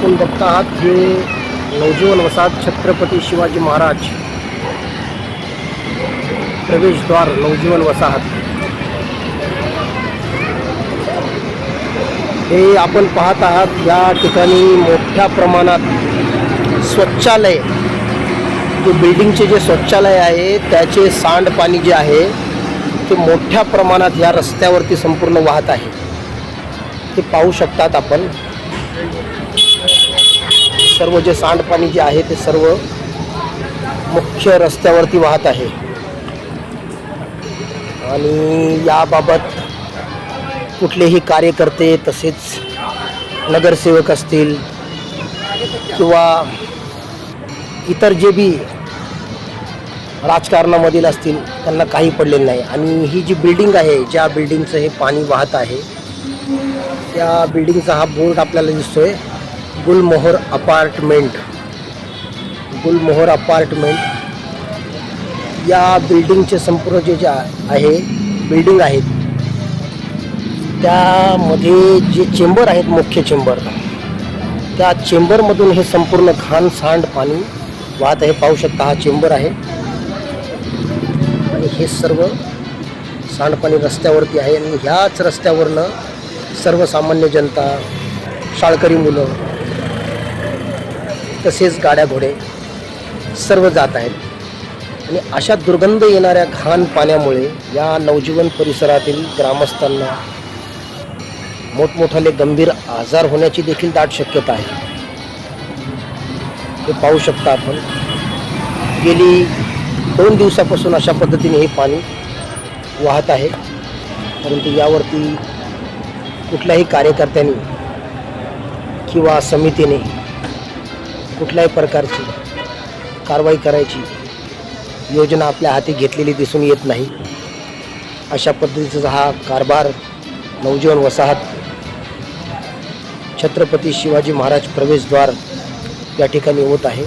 आपण बघत आहात हे नवजीवन वसाहत छत्रपती शिवाजी महाराज प्रवेशद्वार नवजीवन वसाहत. हे आपण पाहत आहात या ठिकाणी मोठ्या प्रमाणात स्वच्छालय जे बिल्डिंगचे जे स्वच्छालय आहे त्याचे सांडपाणी जे आहे ते मोठ्या प्रमाणात या रस्त्यावरती संपूर्ण वाहत आहे. ते पाहू शकतात आपण. सर्व जे सांडपाणी जे आहे ते सर्व मुख्य रस्त्यावरती वाहत आहे. आणि याबाबत कुठलेही कार्यकर्ते तसेच नगरसेवक असतील किंवा इतर जे बी राजकारणामधील असतील त्यांना काही पडलेलं नाही. आणि ही जी बिल्डिंग आहे ज्या बिल्डिंगचं हे पाणी वाहत आहे त्या बिल्डिंगचा हा बोर्ड आपल्याला दिसतोय. गुलमोहर अपार्टमेंट. गुलमोहर अपार्टमेंट. या बिल्डिंगचे संपूर्ण जे जे आहे बिल्डिंग आहेत त्यामध्ये जे चेंबर आहेत मुख्य चेंबर त्या चेंबरमधून हे संपूर्ण घाण सांड पाणी वाहत आहे. पाहू शकता हा चेंबर आहे. आणि हे सर्व सांडपाणी रस्त्यावरती आहे. आणि ह्याच रस्त्यावरनं सर्वसामान्य जनता शाळकरी मुलं तसेच गाड्या घोडे सर्व जात आहेत. आणि अशा दुर्गंध येणाऱ्या घाण पाण्यामुळे या नवजीवन परिसरातील ग्रामस्थांना मोठमोठाले गंभीर आजार होण्याची देखील दाट शक्यता आहे. हे पाहू शकता आपण. गेली दोन दिवसापासून अशा पद्धतीने हे पाणी वाहत आहे. परंतु यावरती कुठल्याही कार्यकर्त्यांनी किंवा समितीने कुठल्याही प्रकारची कारवाई करायची योजना आपल्या हाती घेतलेली दिसून येत नाही. अशा पद्धतीचा हा कारभार नवजीवन वसाहत छत्रपती शिवाजी महाराज प्रवेशद्वार या ठिकाणी होत आहे.